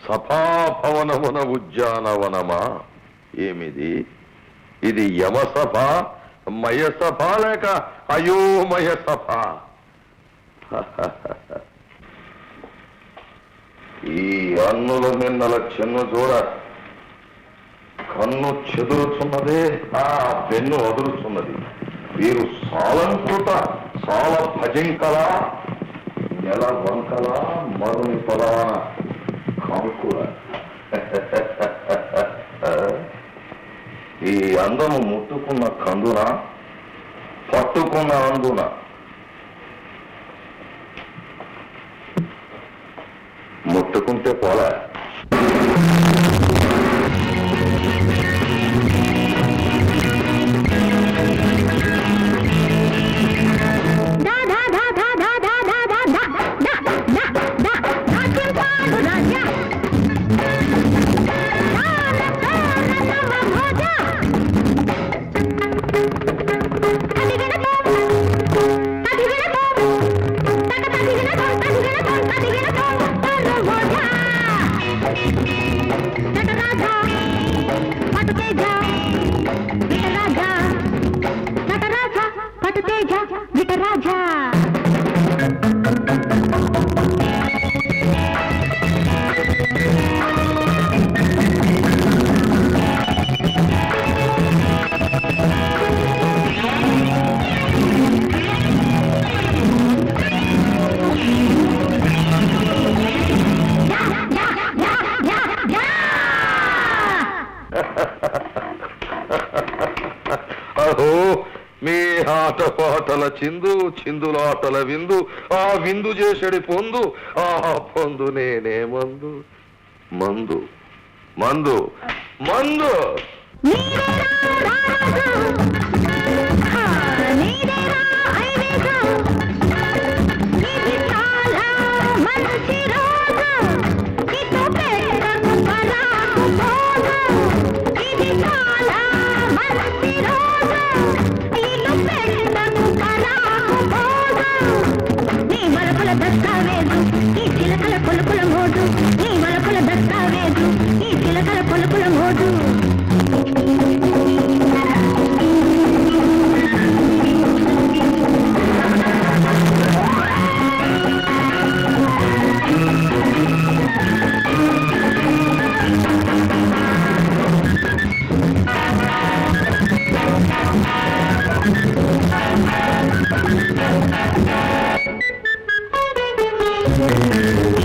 ఉద్యానవన ఉద్యానవనమా ఏమిది? ఇది యమసభ మయసభ లేక అయోమయ సభ? ఈ అన్నుల మిన్నల చిన్న చూడ. కన్ను చెదురుతున్నదే ఆ పెన్ను వదులుతున్నది వీరు సాలంకృత సాల భజంకలా నెల వంకల మరుని పదాన కాంకుల. ఈ అందము ముట్టుకున్న కందున? పట్టుకున్న అందున? ముట్టుకుంటే పోలే. ఓ మీ ఆట పాటల చిందు చిందులాటల విందు ఆ విందు చేసడి పొందు ఆ పొందు నేనే మందు. మందు. మందు. మందు. eh,